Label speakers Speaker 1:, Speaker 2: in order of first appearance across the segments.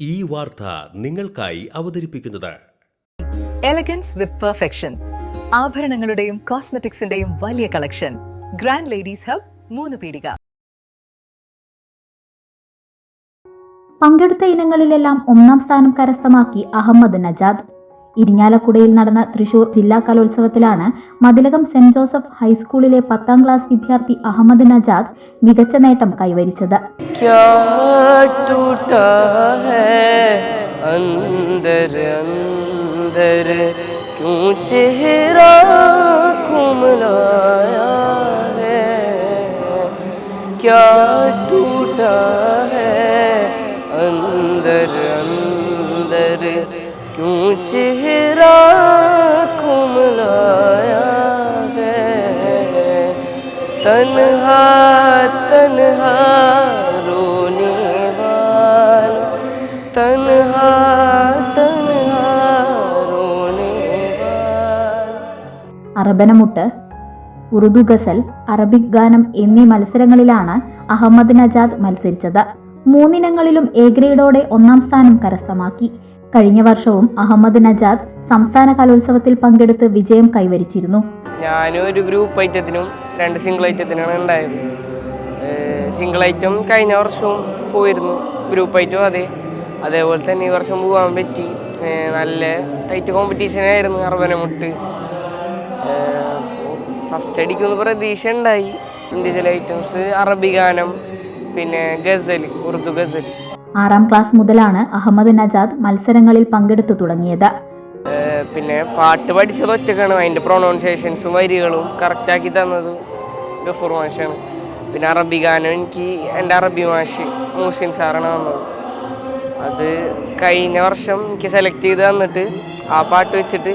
Speaker 1: ഈ വാർത്ത നിങ്ങൾക്കായി അവതരിപ്പിക്കുന്നത്.
Speaker 2: എലഗൻസ് വിത്ത് പെർഫെക്ഷൻ ആഭരണങ്ങളുടെയും കോസ്മെറ്റിക്സിന്റെയും വലിയ കളക്ഷൻ. ഗ്രാൻഡ് ലേഡീസ് ഹബ് മൂന്ന് പീടിക.
Speaker 3: പങ്കെടുത്ത ഇനങ്ങളിലെല്ലാം ഒന്നാം സ്ഥാനം കരസ്ഥമാക്കി അഹമ്മദ് നജാദ്. ഇരിങ്ങാലക്കുടയിൽ നടന്ന തൃശൂർ ജില്ലാ കലോത്സവത്തിലാണ് മതിലകം സെന്റ് ജോസഫ് ഹൈസ്കൂളിലെ പത്താം ക്ലാസ് വിദ്യാർത്ഥി അഹമ്മദ് നജാദ് മികച്ച നേട്ടം കൈവരിച്ചത്
Speaker 4: क्या टूटा क्यों चेहरा कुमलाया है तन्हा तन्हा रोने वाला तन्हा तन्हा रोने वाला
Speaker 3: അറബനമുട്ട് ഉറുദു ഗസൽ അറബിക് ഗാനം എന്നീ മത്സരങ്ങളിലാണ് അഹമ്മദ് നജാദ് മത്സരിച്ചത് മൂന്നിനങ്ങളിലും എ ഗ്രേഡോടെ ഒന്നാം സ്ഥാനം കരസ്ഥമാക്കി കഴിഞ്ഞ വർഷവും അഹമ്മദ് നജാദ് സംസ്ഥാന കലോത്സവത്തിൽ പങ്കെടുത്ത് വിജയം കൈവരിച്ചിരുന്നു.
Speaker 4: ഞാനും ഒരു ഗ്രൂപ്പ് ഐറ്റത്തിനും രണ്ട് സിംഗിൾ ഐറ്റത്തിനാണ് ഉണ്ടായത്. സിംഗിൾ ഐറ്റം കഴിഞ്ഞ വർഷവും പോയിരുന്നു. ഗ്രൂപ്പ് ഐറ്റവും അതെ. അതേപോലെ തന്നെ ഈ വർഷം പോകാൻ പറ്റി. നല്ല ടൈറ്റ് കോമ്പറ്റീഷനായിരുന്നു അർബനമുട്ട്. ഫസ്റ്റ് അടിക്കുന്ന പ്രതീക്ഷ ഉണ്ടായി. ഇൻഡിവിജ്വൽ ഐറ്റംസ് അറബി ഗാനം പിന്നെ ഗസൽ ഉറുദു ഗസൽ
Speaker 3: ആറാം ക്ലാസ് മുതലാണ് അഹമ്മദ് നജാദ് മത്സരങ്ങളിൽ പങ്കെടുത്തു തുടങ്ങിയത്.
Speaker 4: പിന്നെ പാട്ട് പഠിച്ചത് ഒറ്റക്കാണ്. അതിന്റെ പ്രൊണൗൺസിയേഷൻസും വരികളും കറക്റ്റാക്കി തന്നത് ഗഫൂർ മാഷാണ്. പിന്നെ അറബി ഗാനം എനിക്ക് എന്റെ അറബി മാഷ് മൂസിൻ സാറാണ് തന്നത്. അത് കഴിഞ്ഞ വർഷം എനിക്ക് സെലക്ട് ചെയ്ത് തന്നിട്ട് ആ പാട്ട് വെച്ചിട്ട്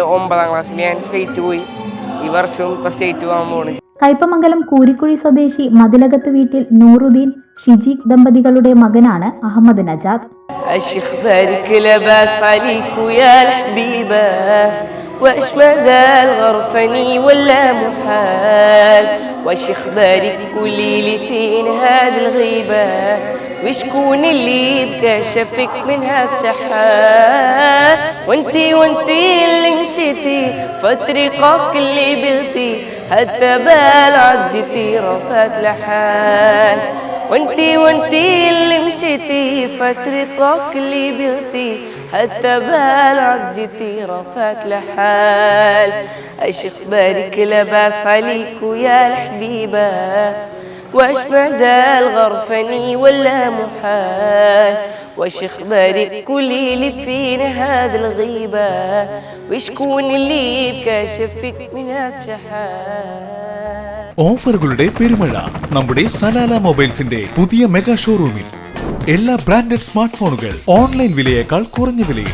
Speaker 4: ഒമ്പതാം ക്ലാസ്സിൽ ഞാൻ സ്റ്റേറ്റ് പോയി. ഈ വർഷവും ഇപ്പോൾ സ്റ്റേറ്റ് പോകാൻ പോകണം
Speaker 3: കയ്പമംഗലം കൂരിക്കുഴി സ്വദേശി മതിലകത്ത് വീട്ടിൽ നൂറുദ്ദീൻ ഷിജീഖ് ദമ്പതികളുടെ മകനാണ് അഹമ്മദ് നജാദ്
Speaker 4: الشيخ بارك لباس عليك ويا الحبيبة واش مازال غرفني ولا محال واش بارك قولي لي فين هاد الغيبة وشكون اللي بقى شافك من هاد شحال وانتي وانتي اللي مشيتي فطريقك اللي بغتي حتى بلعت جتي رفعت لحال. وانتي وانتي اللي مشيتي فترقك اللي بغتي حتى بلعت جتي رفعت لحال. اشيخ بارك لباس عليك ويا الحبيبة. واش مازال غرفني ولا محال واش اخبارك قولي لي فين هاد الغيبة وشكون اللي بكى شفك من هاد شحال
Speaker 5: ഓഫറുകളുടെ പെരുമഴ നമ്മുടെ സലാല മൊബൈൽസിന്റെ പുതിയ മെഗാ ഷോറൂമിൽ എല്ലാ ബ്രാൻഡഡ് സ്മാർട്ട് ഫോണുകൾ ഓൺലൈൻ വിലയേക്കാൾ കുറഞ്ഞ വിലയിൽ